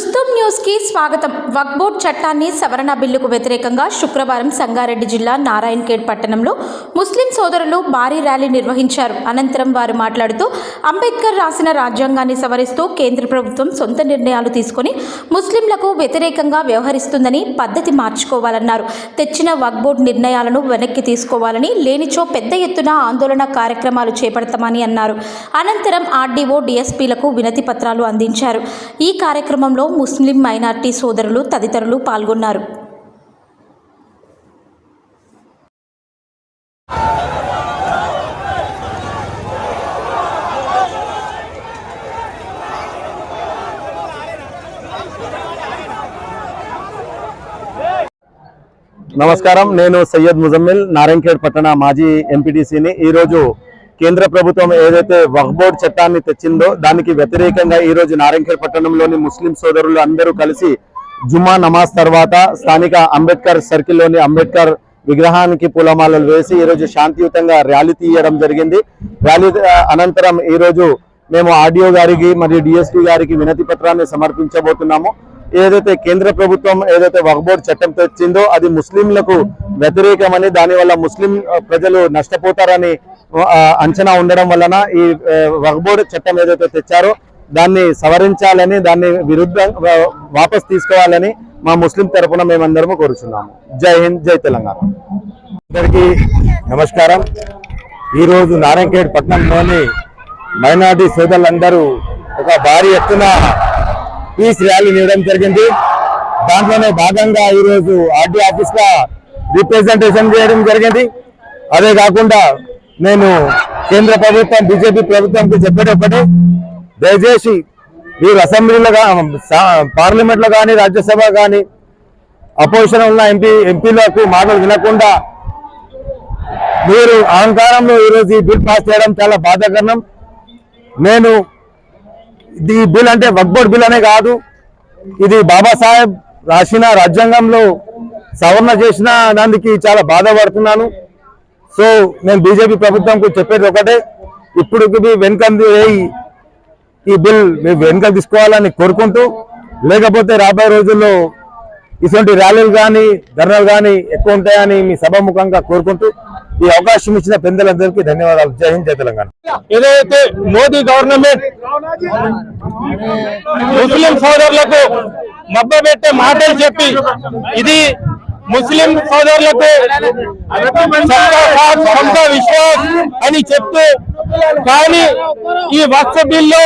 రుస్తుం న్యూస్కి స్వాగతం. వక్బోర్డ్ చట్టాన్ని సవరణ బిల్లుకు వ్యతిరేకంగా శుక్రవారం సంగారెడ్డి జిల్లా నారాయణఖేడ్ పట్టణంలో ముస్లిం సోదరులు భారీ ర్యాలీ నిర్వహించారు. అనంతరం వారు మాట్లాడుతూ అంబేద్కర్ రాసిన రాజ్యాంగాన్ని సవరిస్తూ కేంద్ర ప్రభుత్వం సొంత నిర్ణయాలు తీసుకొని ముస్లింలకు వ్యతిరేకంగా వ్యవహరిస్తుందని పద్ధతి మార్చుకోవాలన్నారు. తెచ్చిన వక్బోర్డ్ నిర్ణయాలను వెనక్కి తీసుకోవాలని లేనిచో పెద్ద ఎత్తున ఆందోళన కార్యక్రమాలు చేపడతామని అన్నారు. అనంతరం ఆర్డీఓ డిఎస్పీలకు వినతి పత్రాలు అందించారు. ఈ కార్యక్రమంలో ముస్లిం మైనార్టీ సోదరులు తదితరులు పాల్గొన్నారు. నమస్కారం. నేను సయ్యద్ ముజమ్మిల్ నారాయణఖేడ్ పట్టణ మాజీ ఎంపీటీసీని ఈరోజు కేంద్ర ప్రభుత్వం ఏదైతే వక్ఫ్ చట్టాన్ని తెచ్చిందో దానికి వ్యతిరేకంగా ఈ రోజు నారాయణఖేడ్ పట్టణంలోని ముస్లిం సోదరులు అందరూ కలిసి జుమా నమాజ్ తర్వాత స్థానిక అంబేద్కర్ సర్కిల్లోని అంబేద్కర్ విగ్రహానికి పూలమాలలు వేసి ఈ రోజు శాంతియుతంగా ర్యాలీ తీయడం జరిగింది. ర్యాలీ అనంతరం ఈ రోజు మేము ఆర్డీఓ గారికి మరియు డిఎస్పీ గారికి వినతి పత్రాన్ని సమర్పించబోతున్నాము. ఏదైతే కేంద్ర ప్రభుత్వం ఏదైతే వక్ఫ్ చట్టం తెచ్చిందో అది ముస్లింలకు వ్యతిరేకమని దానివల్ల ముస్లిం ప్రజలు నష్టపోతారని అంచనా ఉండడం వలన ఈ వగబోర్డు చట్టం ఏదైతే తెచ్చారో దాన్ని సవరించాలని దాన్ని విరుద్ధ వాపస్ తీసుకోవాలని మా ముస్లిం తరపున మేమందరము కోరుచున్నాము. జై హింద్ జై తెలంగాణ. అందరికీ నమస్కారం. ఈరోజు నారాయణఖేడ్ పట్టణంలోని మైనార్టీ సోదరులందరూ ఒక భారీ ఎత్తున పీస్ ర్యాలీ ఇవ్వడం జరిగింది. దాంట్లోనే భాగంగా ఈరోజు ఆర్డీ ఆఫీస్లో రిప్రజెంటేషన్ చేయడం జరిగింది. అదే కాకుండా నేను కేంద్ర ప్రభుత్వం బీజేపీ ప్రభుత్వంకి చెప్పేటప్పటి దయచేసి మీరు అసెంబ్లీలో పార్లమెంట్లో కానీ రాజ్యసభ కానీ అపోజిషన్ ఉన్న ఎంపీ ఎంపీలకు మాటలు వినకుండా మీరు అహంకారంలో ఈరోజు ఈ బిల్ పాస్ చేయడం చాలా బాధాకరణం. నేను ఇది ఈ బిల్ అంటే వక్బోర్డ్ బిల్ అనే కాదు. ఇది బాబాసాహెబ్ రాసిన రాజ్యాంగంలో సవరణ చేసిన దానికి చాలా బాధపడుతున్నాను. సో నేను బీజేపీ ప్రభుత్వంకు చెప్పేది ఒకటే ఇప్పుడు వెనుక ఈ బిల్ మీరు వెనుక తీసుకోవాలని కోరుకుంటూ లేకపోతే రాబోయే రోజుల్లో ఇటువంటి ర్యాలీలు కానీ ధర్నాలు కానీ ఎక్కువ ఉంటాయని మీ సభాముఖంగా కోరుకుంటూ ఈ అవకాశం ఇచ్చిన పెద్దలందరికీ ధన్యవాదాలు. జై హింద్ జై తెలంగాణ. ఏదైతే మోదీ గవర్నమెంట్ ముస్లిం సోదరులకు మబ్బబెట్టే మాటలు చెప్పి ఇది ముస్లిం సోదరులకు సబ్కా విశ్వాస్ అని చెప్తూ కానీ ఈ వక్ఫ్ బిల్లో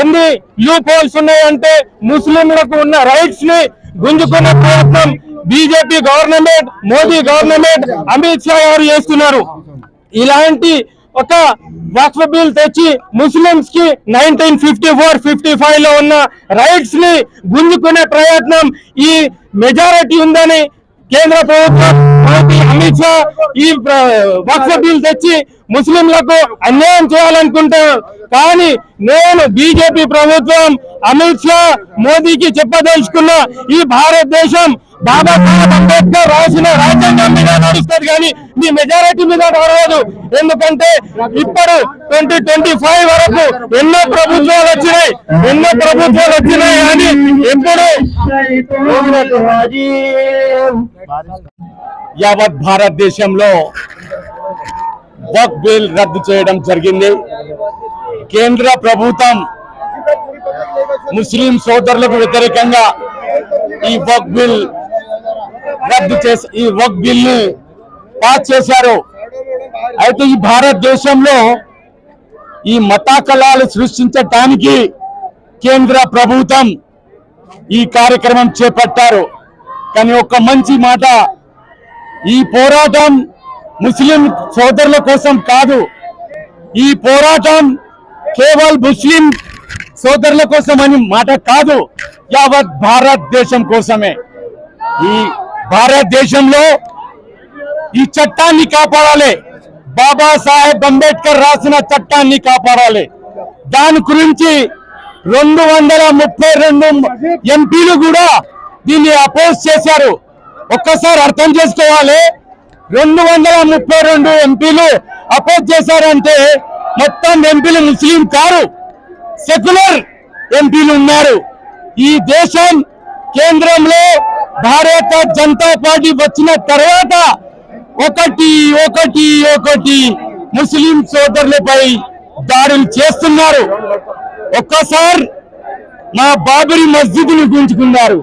ఎన్ని లూప్ హోల్స్ ఉన్నాయంటే ముస్లింలకు ఉన్న రైట్స్ని గుంజుకునే ప్రయత్నం BJP government Modi government Amit Shah గారు చేస్తున్నారు. ఇలాంటి ఒక వక్ఫ్ బిల్ తెచ్చి ముస్లింస్కి నైన్టీన్ ఫిఫ్టీ ఫోర్ ఫిఫ్టీ ఫైవ్లో ఉన్న రైట్స్ని గుంజుకునే ప్రయత్నం ఈ మెజారిటీ ఉందని కేంద్ర ప్రభుత్వం అమిత్ షా ఈ ప్ర- వక్ఫ్ బిల్ తెచ్చి ముస్లింలకు అన్యాయం చేయాలనుకుంటారు కానీ నేను బీజేపీ ప్రభుత్వం అమిత్ షా మోదీకి చెప్పదలుచుకున్న ఈ భారతదేశం బాబాసాహెబ్ అంబేద్కర్ రాసిన రాజ్యాంగం మీద నడుస్తుంది కానీ మీ మెజారిటీ మీద నడవదు. ఎందుకంటే ఇప్పుడు ట్వంటీ ట్వంటీ ఫైవ్ వరకు ఎన్నో ప్రభుత్వాలు వచ్చినాయి. ఎన్నో ప్రభుత్వాలు వచ్చినాయి కానీ ఎప్పుడు యావత్ భారతదేశంలో వక్ బిల్ రద్దు చేయడం జరిగింది. కేంద్ర ప్రభుత్వం ముస్లిం సోదరులకు వ్యతిరేకంగా ఈ వక్ బిల్ రద్దు చేసి ఈ వక్ బిల్ని పాస్ చేశారు. అయితే ఈ భారతదేశంలో ఈ మతాకళాలు సృష్టించటానికి కేంద్ర ప్రభుత్వం ఈ కార్యక్రమం చేపట్టారు. కానీ ఒక మంచి మాట ఈ పోరాటం ముస్లిం సోదరుల కోసం కాదు. ఈ పోరాటం కేవల్ ముస్లిం సోదరుల కోసం అని మాట కాదు యావత్ భారతదేశం కోసమే. ఈ భారతదేశంలో ఈ చట్టాన్ని కాపాడాలి. బాబాసాహెబ్ అంబేద్కర్ రాసిన చట్టాన్ని కాపాడాలి. దాని గురించి రెండు వందల ముప్పై రెండు ఎంపీలు కూడా దీన్ని అపోజ్ చేశారు. ఒక్కసారి అర్థం చేసుకోవాలి. రెండు వందల ముప్పై రెండు ఎంపీలు అపోజ్ చేశారంటే మొత్తం ఎంపీలు ముస్లిం కారు. సెక్యులర్ ఎంపీలు ఉన్నారు. ఈ దేశం కేంద్రంలో భారత జనతా పార్టీ వచ్చిన తర్వాత ఒకటి ఒకటి ఒకటి ముస్లిం సోదరులపై దాడులు చేస్తున్నారు. ఒక్కసారి మా బాబరి మస్జిద్ని గుంజుకున్నారు.